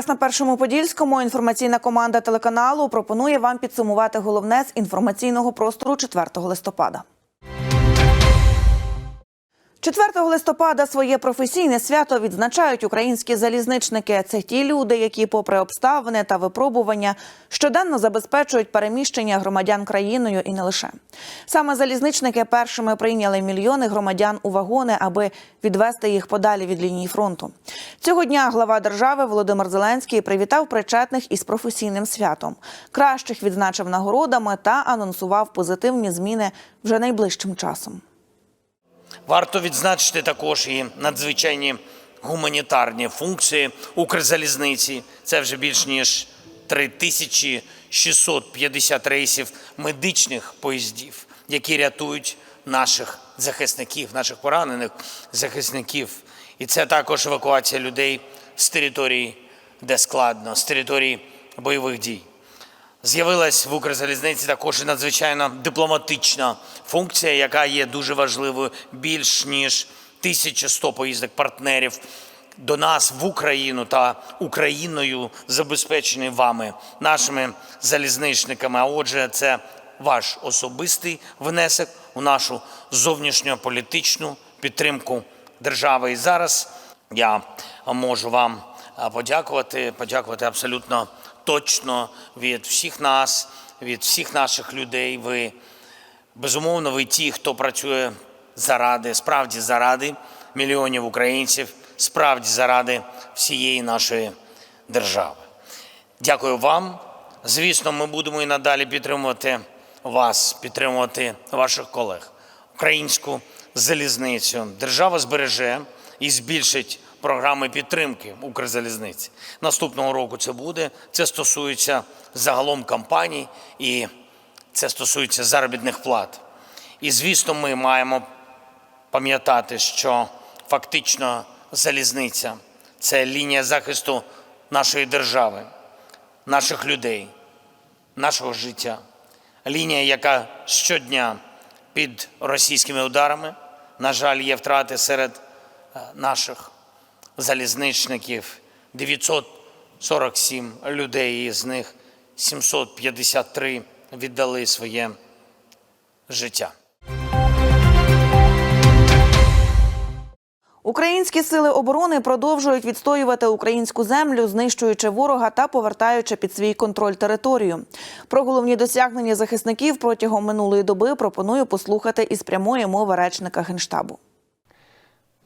вас на першому подільському. Інформаційна команда телеканалу пропонує вам підсумувати головне з інформаційного простору 4 листопада. 4 листопада своє професійне свято відзначають українські залізничники. Це ті люди, які, попри обставини та випробування, щоденно забезпечують переміщення громадян країною і не лише. Саме залізничники першими прийняли мільйони громадян у вагони, аби відвести їх подалі від лінії фронту. Цього дня глава держави Володимир Зеленський привітав причетних із професійним святом. Кращих відзначив нагородами та анонсував позитивні зміни вже найближчим часом. Варто відзначити також і надзвичайні гуманітарні функції Укрзалізниці. Це вже більш ніж 3650 рейсів медичних поїздів, які рятують наших захисників, наших поранених захисників. І це також евакуація людей з території, де складно, з території бойових дій. З'явилась в Укрзалізниці також і надзвичайно дипломатична функція, яка є дуже важливою. Більш ніж 1100 поїздок партнерів до нас в Україну та Україною забезпечені вами, нашими залізничниками. А отже, це ваш особистий внесок у нашу зовнішньополітичну підтримку держави. І зараз я можу вам подякувати, подякувати абсолютно точно від всіх нас, від всіх наших людей. Ви безумовно, ви ті, хто працює заради, справді заради мільйонів українців, справді заради всієї нашої держави. Дякую вам. Звісно, ми будемо і надалі підтримувати вас, підтримувати ваших колег, українську залізницю. Держава збереже і збільшить програми підтримки Укрзалізниці. Наступного року це буде. Це стосується загалом кампаній і це стосується заробітних плат. І звісно, ми маємо пам'ятати, що фактично залізниця це лінія захисту нашої держави, наших людей, нашого життя. Лінія, яка щодня під російськими ударами, на жаль, є втрати серед е, наших залізничників 947 людей, із них 753 віддали своє життя. Українські сили оборони продовжують відстоювати українську землю, знищуючи ворога та повертаючи під свій контроль територію. Про головні досягнення захисників протягом минулої доби пропоную послухати із прямої мови речника генштабу.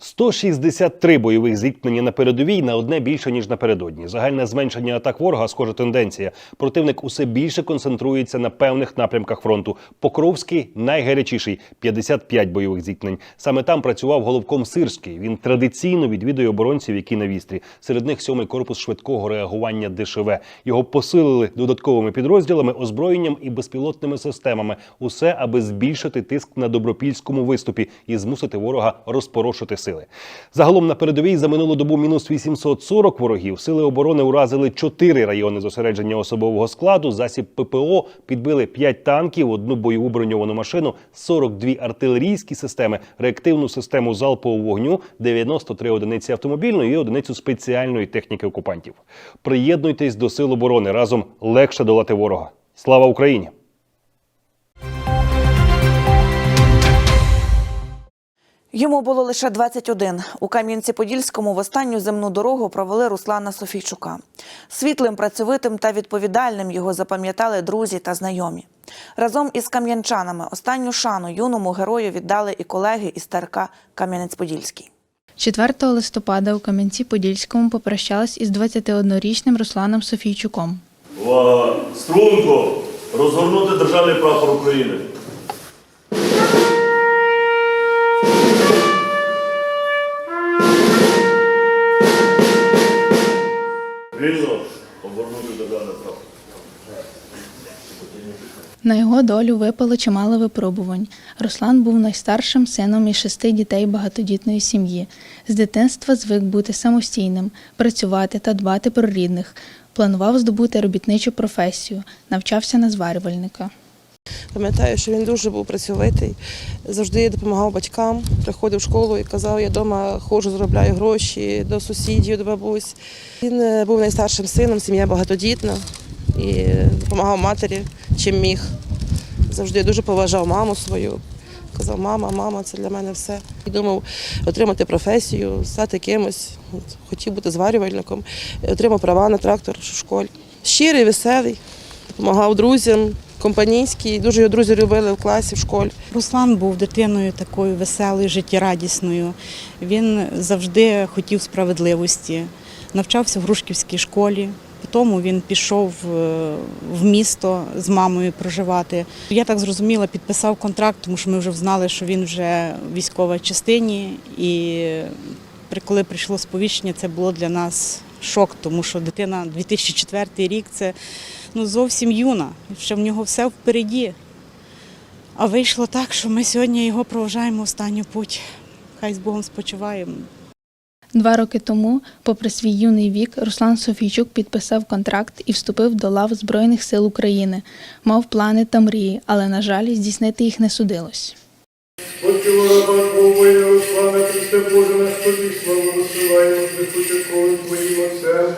163 бойових зіткнення на передовій на одне більше ніж напередодні. Загальне зменшення атак ворога схожа тенденція. Противник усе більше концентрується на певних напрямках фронту. Покровський найгарячіший 55 бойових зіткнень. Саме там працював головком Сирський. Він традиційно відвідує оборонців, які на вістрі. Серед них сьомий корпус швидкого реагування ДШВ. Його посилили додатковими підрозділами, озброєнням і безпілотними системами. Усе аби збільшити тиск на добропільському виступі і змусити ворога розпорошити сили. Загалом на передовій за минулу добу мінус 840 ворогів. Сили оборони уразили 4 райони зосередження особового складу. Засіб ППО підбили 5 танків, одну бойову броньовану машину, 42 артилерійські системи, реактивну систему залпового вогню, 93 одиниці автомобільної і одиницю спеціальної техніки окупантів. Приєднуйтесь до сил оборони разом легше долати ворога. Слава Україні! Йому було лише 21. У Кам'янці-Подільському в останню земну дорогу провели Руслана Софійчука. Світлим, працьовитим та відповідальним його запам'ятали друзі та знайомі. Разом із кам'янчанами останню шану юному герою віддали і колеги із ТРК Кам'янець-Подільський. 4 листопада у Кам'янці-Подільському попрощались із 21-річним Русланом Софійчуком. Струнко! Розгорнути державний прапор України. На його долю випало чимало випробувань. Руслан був найстаршим сином із шести дітей багатодітної сім'ї. З дитинства звик бути самостійним, працювати та дбати про рідних. Планував здобути робітничу професію, навчався на зварювальника. Пам'ятаю, що він дуже був працьовитий, завжди допомагав батькам, приходив в школу і казав, я вдома ходжу, заробляю гроші до сусідів, до бабусь. Він е, був найстаршим сином, сім'я багатодітна і допомагав матері, чим міг. Завжди дуже поважав маму свою. Казав, мама, мама, це для мене все. І думав отримати професію, стати кимось. От, хотів бути зварювальником, отримав права на трактор в школі. Щирий, веселий, допомагав друзям, компанійський. Дуже його друзі любили в класі, в школі. Руслан був дитиною такою веселою, життєрадісною. Він завжди хотів справедливості, навчався в Грушківській школі. Потім він пішов е, в місто з мамою проживати. Я так зрозуміла, підписав контракт, тому що ми вже знали, що він вже в військовій частині. І коли прийшло сповіщення, це було для нас шок, тому що дитина 2004 рік це ну, зовсім юна. Ще в нього все впереді. А вийшло так, що ми сьогодні його проважаємо в останню путь. Хай з Богом спочиваємо. Два роки тому, попри свій юний вік, Руслан Софійчук підписав контракт і вступив до лав Збройних сил України. Мав плани та мрії, але, на жаль, здійснити їх не судилось. Руслана, Боже наш Тобі, славу висилаємо з височаковим Твоїм Отцем,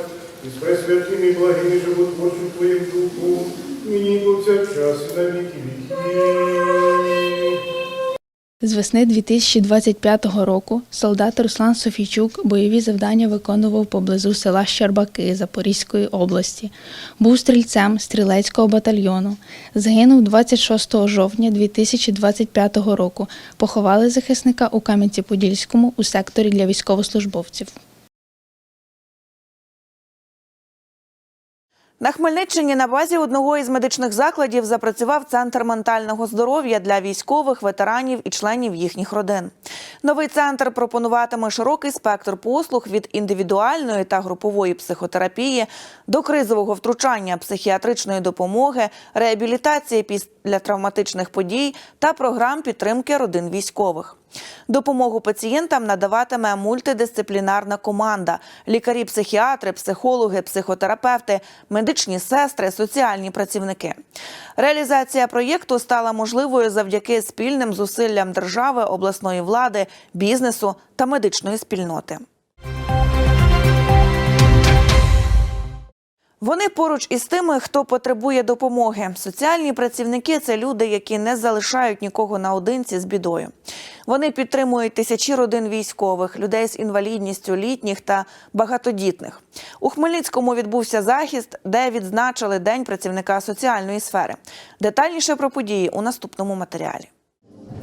і з пресвятим і благим і животворчим Твоїм Духу, нині повсякчас і на віки віків. З весни 2025 року солдат Руслан Софійчук бойові завдання виконував поблизу села Щербаки Запорізької області. Був стрільцем стрілецького батальйону. Загинув 26 жовтня 2025 року. Поховали захисника у Кам'янці-Подільському у секторі для військовослужбовців. На Хмельниччині на базі одного із медичних закладів запрацював центр ментального здоров'я для військових, ветеранів і членів їхніх родин. Новий центр пропонуватиме широкий спектр послуг від індивідуальної та групової психотерапії до кризового втручання, психіатричної допомоги, реабілітації після травматичних подій та програм підтримки родин військових. Допомогу пацієнтам надаватиме мультидисциплінарна команда: лікарі-психіатри, психологи, психотерапевти, медичні сестри, соціальні працівники. Реалізація проєкту стала можливою завдяки спільним зусиллям держави, обласної влади, бізнесу та медичної спільноти. Вони поруч із тими, хто потребує допомоги. Соціальні працівники це люди, які не залишають нікого наодинці з бідою. Вони підтримують тисячі родин військових, людей з інвалідністю, літніх та багатодітних. У Хмельницькому відбувся захист, де відзначили День працівника соціальної сфери. Детальніше про події у наступному матеріалі.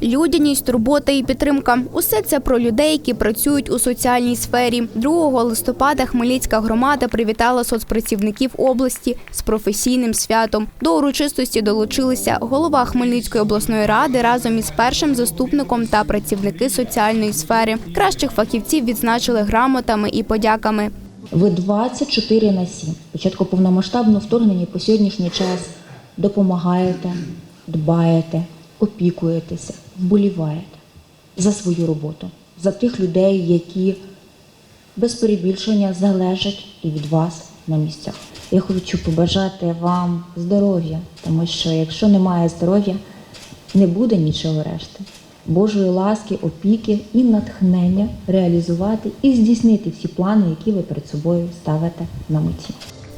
Людяність, турбота і підтримка – усе це про людей, які працюють у соціальній сфері. 2 листопада Хмельницька громада привітала соцпрацівників області з професійним святом. До урочистості долучилися голова Хмельницької обласної ради разом із першим заступником та працівники соціальної сфери. Кращих фахівців відзначили грамотами і подяками. Ви 24 на 7, спочатку повномасштабного вторгнення по сьогоднішній час допомагаєте, дбаєте, опікуєтеся, вболіваєте за свою роботу, за тих людей, які без перебільшення залежать і від вас на місцях. Я хочу побажати вам здоров'я, тому що якщо немає здоров'я, не буде нічого решти. Божої ласки, опіки і натхнення реалізувати і здійснити всі плани, які ви перед собою ставите на меті.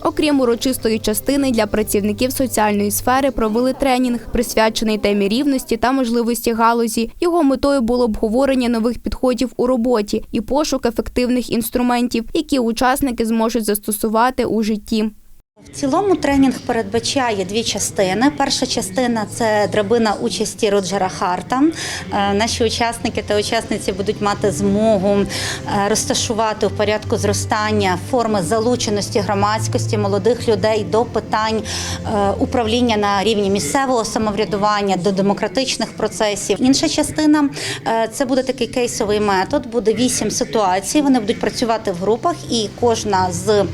Окрім урочистої частини для працівників соціальної сфери провели тренінг, присвячений темі рівності та можливості галузі. Його метою було обговорення нових підходів у роботі і пошук ефективних інструментів, які учасники зможуть застосувати у житті. В цілому тренінг передбачає дві частини. Перша частина це драбина участі Роджера Харта. Е, Наші учасники та учасниці будуть мати змогу е, розташувати в порядку зростання форми залученості громадськості молодих людей до питань е, управління на рівні місцевого самоврядування, до демократичних процесів. Інша частина це буде такий кейсовий метод. Буде вісім ситуацій. Вони будуть працювати в групах, і кожна з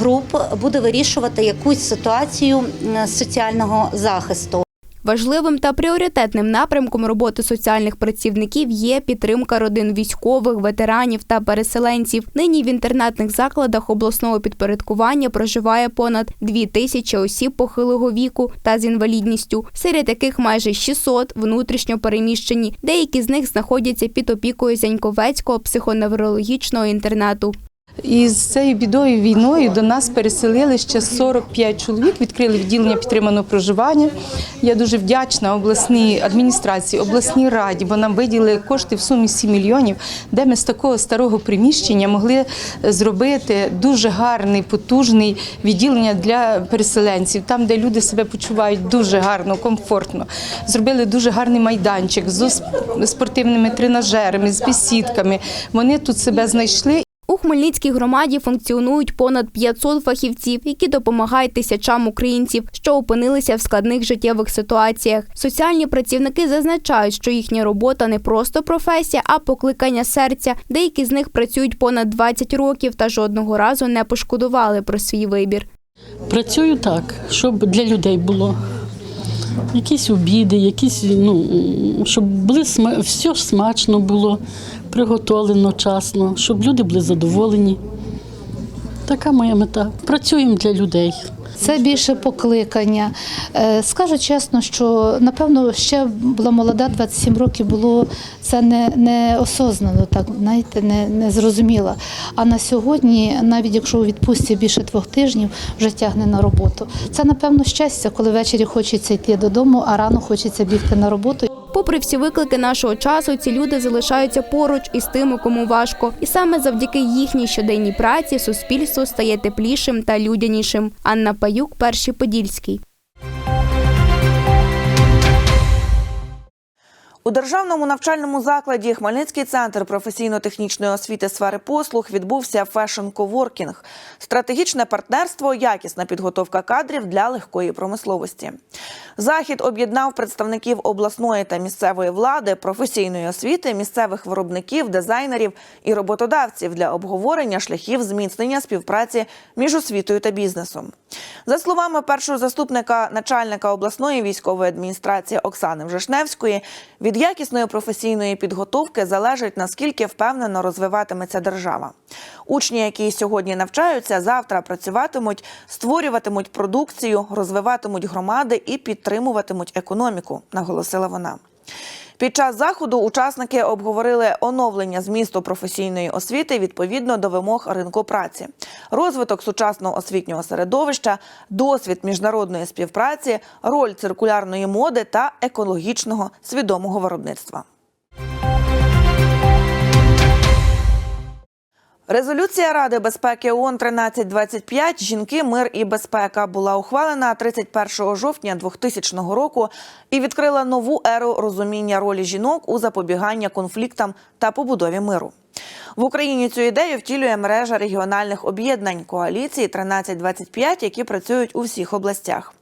груп буде вирішувати якусь ситуацію соціального захисту. Важливим та пріоритетним напрямком роботи соціальних працівників є підтримка родин військових, ветеранів та переселенців. Нині в інтернатних закладах обласного підпорядкування проживає понад дві тисячі осіб похилого віку та з інвалідністю, серед яких майже 600 внутрішньо переміщені. Деякі з них знаходяться під опікою Зяньковецького психоневрологічного інтернату. І з цією бідою війною до нас переселили ще 45 чоловік, відкрили відділення підтриманого проживання. Я дуже вдячна обласній адміністрації, обласній раді, бо нам виділили кошти в сумі 7 мільйонів, де ми з такого старого приміщення могли зробити дуже гарний, потужний відділення для переселенців, там, де люди себе почувають дуже гарно, комфортно. Зробили дуже гарний майданчик з спортивними тренажерами, з бесідками. Вони тут себе знайшли. У Хмельницькій громаді функціонують понад 500 фахівців, які допомагають тисячам українців, що опинилися в складних життєвих ситуаціях. Соціальні працівники зазначають, що їхня робота не просто професія, а покликання серця. Деякі з них працюють понад 20 років та жодного разу не пошкодували про свій вибір. Працюю так, щоб для людей було. Якісь обіди, якісь, ну, щоб були сма- все смачно було, приготовлено часно, щоб люди були задоволені. Така моя мета. Працюємо для людей. Це більше покликання. Е, Скажу чесно, що напевно ще була молода, 27 років було це не, не осознано, так знаєте, не, не зрозуміло. А на сьогодні, навіть якщо у відпустці більше двох тижнів, вже тягне на роботу. Це напевно щастя, коли ввечері хочеться йти додому, а рано хочеться бігти на роботу. Попри всі виклики нашого часу, ці люди залишаються поруч із тими, кому важко, і саме завдяки їхній щоденній праці суспільство стає теплішим та людянішим. Анна Паюк, перший подільський. У державному навчальному закладі Хмельницький центр професійно-технічної освіти сфери послуг відбувся фешн-коворкінг – стратегічне партнерство, якісна підготовка кадрів для легкої промисловості. Захід об'єднав представників обласної та місцевої влади, професійної освіти, місцевих виробників, дизайнерів і роботодавців для обговорення шляхів зміцнення співпраці між освітою та бізнесом. За словами першого заступника начальника обласної військової адміністрації Оксани Вжешневської, від якісної професійної підготовки залежить наскільки впевнено розвиватиметься держава. Учні, які сьогодні навчаються, завтра працюватимуть, створюватимуть продукцію, розвиватимуть громади і підтримуватимуть економіку, наголосила вона. Під час заходу учасники обговорили оновлення змісту професійної освіти відповідно до вимог ринку праці, розвиток сучасного освітнього середовища, досвід міжнародної співпраці, роль циркулярної моди та екологічного свідомого виробництва. Резолюція Ради безпеки ООН 1325 «Жінки, мир і безпека» була ухвалена 31 жовтня 2000 року і відкрила нову еру розуміння ролі жінок у запобіганні конфліктам та побудові миру. В Україні цю ідею втілює мережа регіональних об'єднань коаліції 1325, які працюють у всіх областях.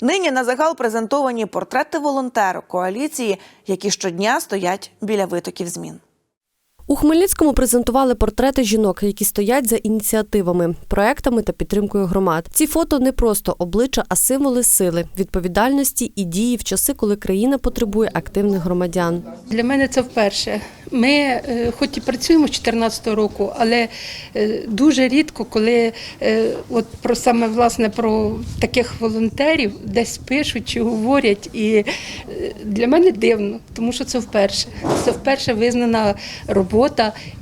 Нині на загал презентовані портрети волонтерок коаліції, які щодня стоять біля витоків змін. У Хмельницькому презентували портрети жінок, які стоять за ініціативами, проектами та підтримкою громад. Ці фото не просто обличчя, а символи сили, відповідальності і дії в часи, коли країна потребує активних громадян. Для мене це вперше. Ми, е, хоч і працюємо з 2014 року, але е, дуже рідко, коли е, от про саме власне про таких волонтерів десь пишуть чи говорять. І для мене дивно, тому що це вперше. Це вперше визнана робота.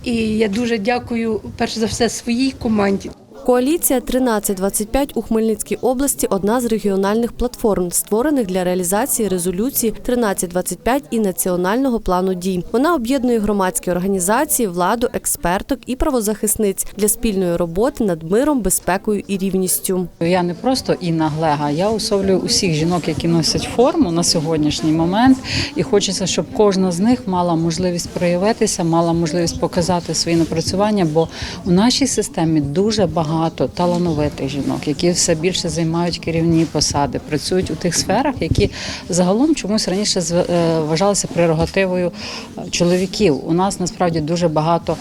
І я дуже дякую перш за все своїй команді. Коаліція 1325 у Хмельницькій області одна з регіональних платформ, створених для реалізації резолюції 1325 і національного плану дій. Вона об'єднує громадські організації, владу, експерток і правозахисниць для спільної роботи над миром, безпекою і рівністю. Я не просто Інна Глега, я особлюю усіх жінок, які носять форму на сьогоднішній момент, і хочеться, щоб кожна з них мала можливість проявитися, мала можливість показати свої напрацювання, бо у нашій системі дуже багато талановитих жінок, які все більше займають керівні посади, працюють у тих сферах, які загалом чомусь раніше е, вважалися прерогативою е, чоловіків. У нас насправді дуже багато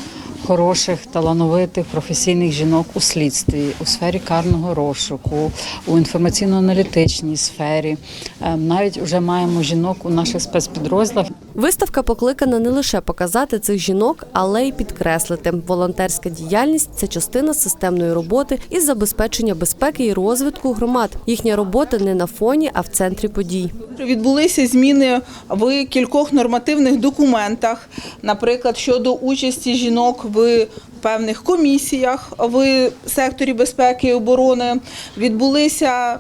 хороших, талановитих професійних жінок у слідстві, у сфері карного розшуку, у інформаційно-аналітичній сфері. Е, Навіть вже маємо жінок у наших спецпідрозділах. Виставка покликана не лише показати цих жінок, але й підкреслити. Волонтерська діяльність це частина системної роботи із забезпечення безпеки і розвитку громад. Їхня робота не на фоні, а в центрі подій. Відбулися зміни в кількох нормативних документах, наприклад, щодо участі жінок в певних комісіях в секторі безпеки і оборони. Відбулися.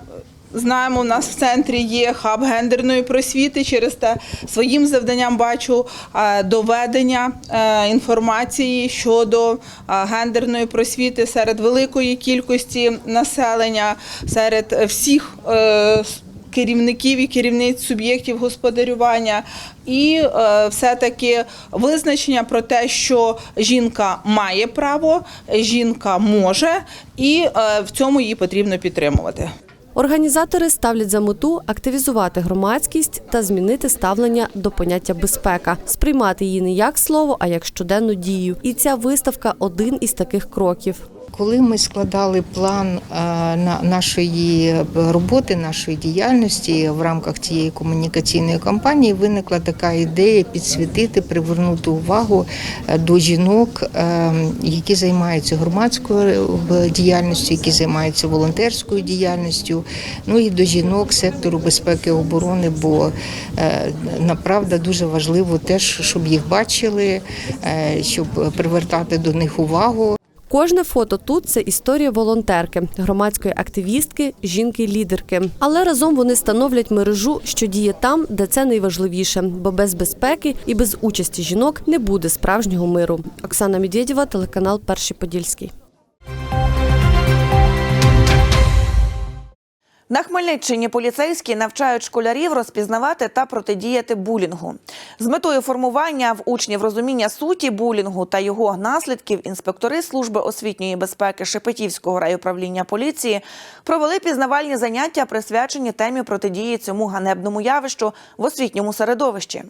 Знаємо, у нас в центрі є хаб гендерної просвіти. Через те своїм завданням бачу е, доведення е, інформації щодо е, гендерної просвіти серед великої кількості населення, серед всіх керівників і керівниць суб'єктів господарювання, і е, все-таки визначення про те, що жінка має право, жінка може, і е, в цьому її потрібно підтримувати. Організатори ставлять за мету активізувати громадськість та змінити ставлення до поняття безпека, сприймати її не як слово, а як щоденну дію. І ця виставка один із таких кроків. Коли ми складали план е, на нашої роботи, нашої діяльності в рамках цієї комунікаційної кампанії, виникла така ідея підсвітити, привернути увагу е, до жінок, е, які займаються громадською е, діяльністю, які займаються волонтерською діяльністю, ну і до жінок сектору безпеки і оборони, бо е, направда дуже важливо теж, щоб їх бачили, е, щоб привертати до них увагу. Кожне фото тут це історія волонтерки, громадської активістки, жінки-лідерки. Але разом вони становлять мережу, що діє там, де це найважливіше, бо без безпеки і без участі жінок не буде справжнього миру. Оксана Медєдєва, телеканал Перший Подільський. На Хмельниччині поліцейські навчають школярів розпізнавати та протидіяти булінгу. З метою формування в учнів розуміння суті булінгу та його наслідків інспектори служби освітньої безпеки Шепетівського райуправління поліції провели пізнавальні заняття, присвячені темі протидії цьому ганебному явищу в освітньому середовищі.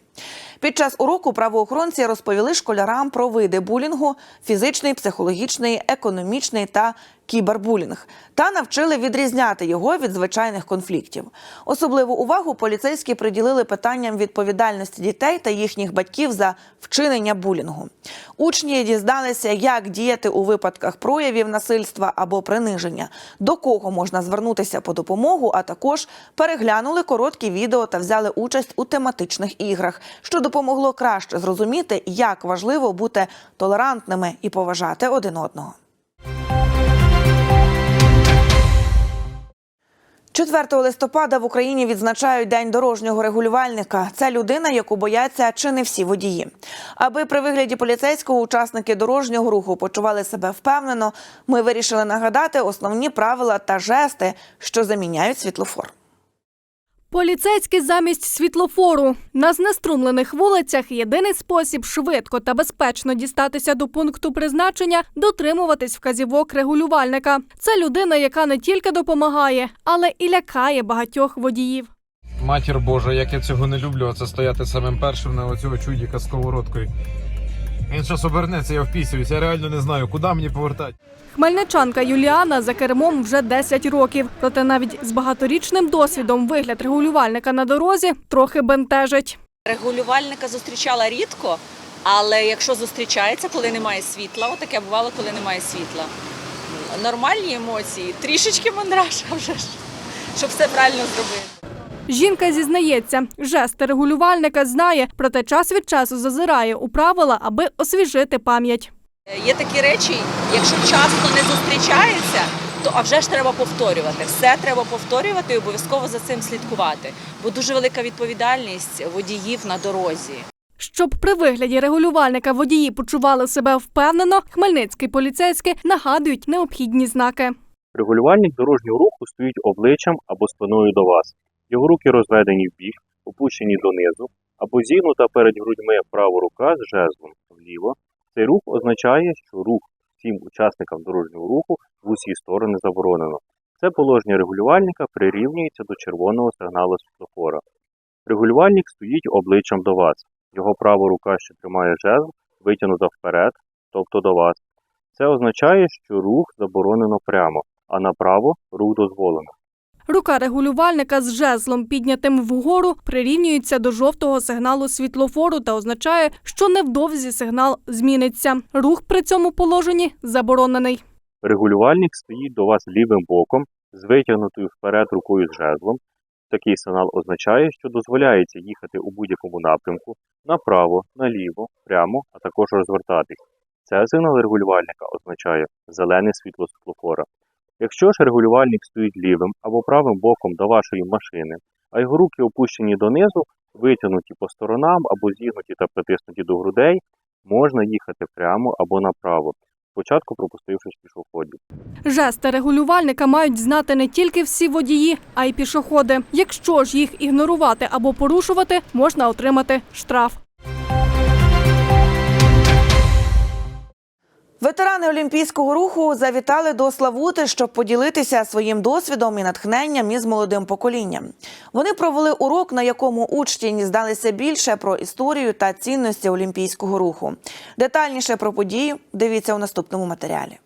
Під час уроку правоохоронці розповіли школярам про види булінгу: фізичний, психологічний, економічний та кібербулінг та навчили відрізняти його від звичайних конфліктів. Особливу увагу поліцейські приділили питанням відповідальності дітей та їхніх батьків за вчинення булінгу. Учні дізналися, як діяти у випадках проявів насильства або приниження, до кого можна звернутися по допомогу, а також переглянули короткі відео та взяли участь у тематичних іграх, що допомогло краще зрозуміти, як важливо бути толерантними і поважати один одного. 4 листопада в Україні відзначають День дорожнього регулювальника. Це людина, яку бояться чи не всі водії. Аби при вигляді поліцейського учасники дорожнього руху почували себе впевнено, ми вирішили нагадати основні правила та жести, що заміняють світлофор. Поліцейські замість світлофору на знеструмлених вулицях єдиний спосіб швидко та безпечно дістатися до пункту призначення дотримуватись вказівок регулювальника. Це людина, яка не тільки допомагає, але і лякає багатьох водіїв. Матір Божа, як я цього не люблю, оце стояти самим першим на оцього чудіка з сковородкою. Він щас обернеться, я впісююсь, я реально не знаю, куди мені повертати. Хмельничанка Юліана за кермом вже 10 років. Проте навіть з багаторічним досвідом вигляд регулювальника на дорозі трохи бентежить. Регулювальника зустрічала рідко, але якщо зустрічається, коли немає світла, отаке бувало, коли немає світла. Нормальні емоції, трішечки мандраж, а вже ж, щоб все правильно зробити. Жінка зізнається, жести регулювальника знає, проте час від часу зазирає у правила, аби освіжити пам'ять. Є такі речі, якщо часто не зустрічається, то а вже ж треба повторювати. Все треба повторювати і обов'язково за цим слідкувати, бо дуже велика відповідальність водіїв на дорозі. Щоб при вигляді регулювальника водії почували себе впевнено, хмельницькі поліцейські нагадують необхідні знаки. Регулювальник дорожнього руху стоїть обличчям або спиною до вас. Його руки розведені вбік, опущені донизу, або зігнута перед грудьми права рука з жезлом вліво. Цей рух означає, що рух всім учасникам дорожнього руху в усі сторони заборонено. Це положення регулювальника прирівнюється до червоного сигналу світлофора. Регулювальник стоїть обличчям до вас. Його права рука, що тримає жезл, витягнута вперед, тобто до вас. Це означає, що рух заборонено прямо, а направо рух дозволено. Рука регулювальника з жезлом, піднятим вгору, прирівнюється до жовтого сигналу світлофору та означає, що невдовзі сигнал зміниться. Рух при цьому положенні заборонений. Регулювальник стоїть до вас лівим боком з витягнутою вперед рукою з жезлом. Такий сигнал означає, що дозволяється їхати у будь-якому напрямку направо, наліво, прямо, а також розвертатись. Це сигнал регулювальника означає зелене світло світлофора. Якщо ж регулювальник стоїть лівим або правим боком до вашої машини, а його руки опущені донизу, витягнуті по сторонам або зігнуті та притиснуті до грудей, можна їхати прямо або направо, спочатку пропустивши пішоходів. Жести регулювальника мають знати не тільки всі водії, а й пішоходи. Якщо ж їх ігнорувати або порушувати, можна отримати штраф. Ветерани олімпійського руху завітали до Славути, щоб поділитися своїм досвідом і натхненням із молодим поколінням. Вони провели урок, на якому учні дізналися більше про історію та цінності олімпійського руху. Детальніше про події дивіться у наступному матеріалі.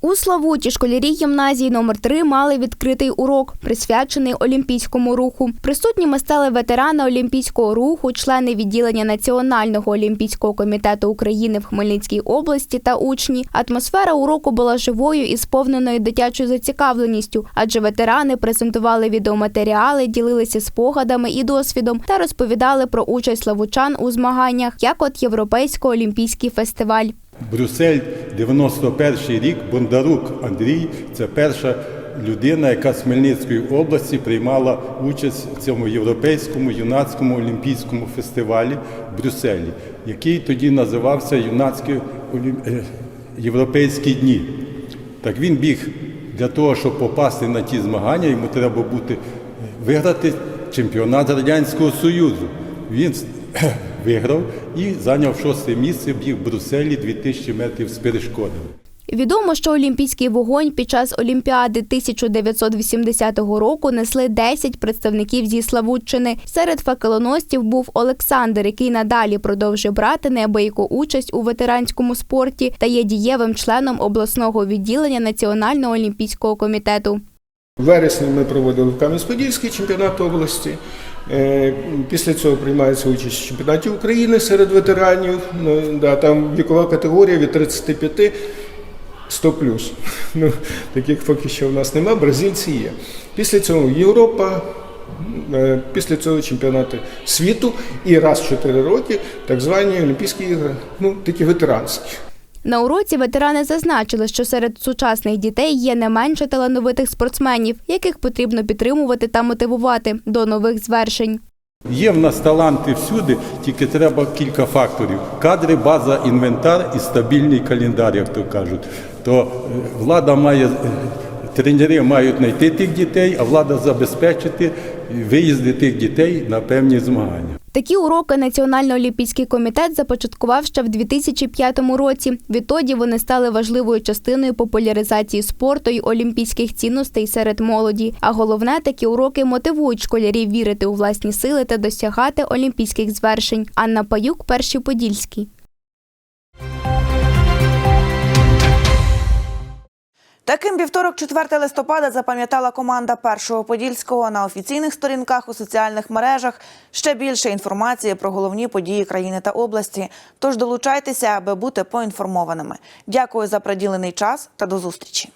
У Славуті школярі гімназії номер 3 мали відкритий урок, присвячений олімпійському руху. Присутніми стали ветерани олімпійського руху, члени відділення Національного олімпійського комітету України в Хмельницькій області та учні. Атмосфера уроку була живою і сповненою дитячою зацікавленістю, адже ветерани презентували відеоматеріали, ділилися спогадами і досвідом та розповідали про участь славучан у змаганнях, як от Європейсько-олімпійський фестиваль. Брюссель, 91 рік, Бондарук Андрій це перша людина, яка з Хмельницької області приймала участь в цьому європейському юнацькому олімпійському фестивалі в Брюсселі, який тоді називався Юнацькі е, Європейські дні. Так він біг для того, щоб попасти на ті змагання, йому треба бути виграти чемпіонат Радянського Союзу. Він виграв і зайняв шосте місце біг в Брюсселі 2000 метрів з перешкодами. Відомо, що олімпійський вогонь під час Олімпіади 1980 року несли 10 представників зі Славутчини. Серед факелоносців був Олександр, який надалі продовжує брати неабияку участь у ветеранському спорті та є дієвим членом обласного відділення Національного олімпійського комітету. В вересні ми проводили в Кам'янець-Подільський чемпіонат області. Е, Після цього приймається участь в чемпіонаті України серед ветеранів. Ну, да, там вікова категорія від 35 100 плюс. Ну, таких поки що в нас нема, бразильці є. Після цього Європа, е, після цього чемпіонати світу і раз в 4 роки так звані Олімпійські ігри, ну такі ветеранські. На уроці ветерани зазначили, що серед сучасних дітей є не менше талановитих спортсменів, яких потрібно підтримувати та мотивувати до нових звершень. Є в нас таланти всюди, тільки треба кілька факторів: кадри, база, інвентар і стабільний календар, як то кажуть. То е, влада має, е, тренери мають знайти тих дітей, а влада забезпечити виїзди тих дітей на певні змагання. Такі уроки Національний олімпійський комітет започаткував ще в 2005 році. Відтоді вони стали важливою частиною популяризації спорту й олімпійських цінностей серед молоді. А головне, такі уроки мотивують школярів вірити у власні сили та досягати олімпійських звершень. Анна Паюк, перший подільський. Таким вівторок, 4 листопада, запам'ятала команда першого подільського на офіційних сторінках у соціальних мережах. Ще більше інформації про головні події країни та області. Тож долучайтеся, аби бути поінформованими. Дякую за приділений час та до зустрічі.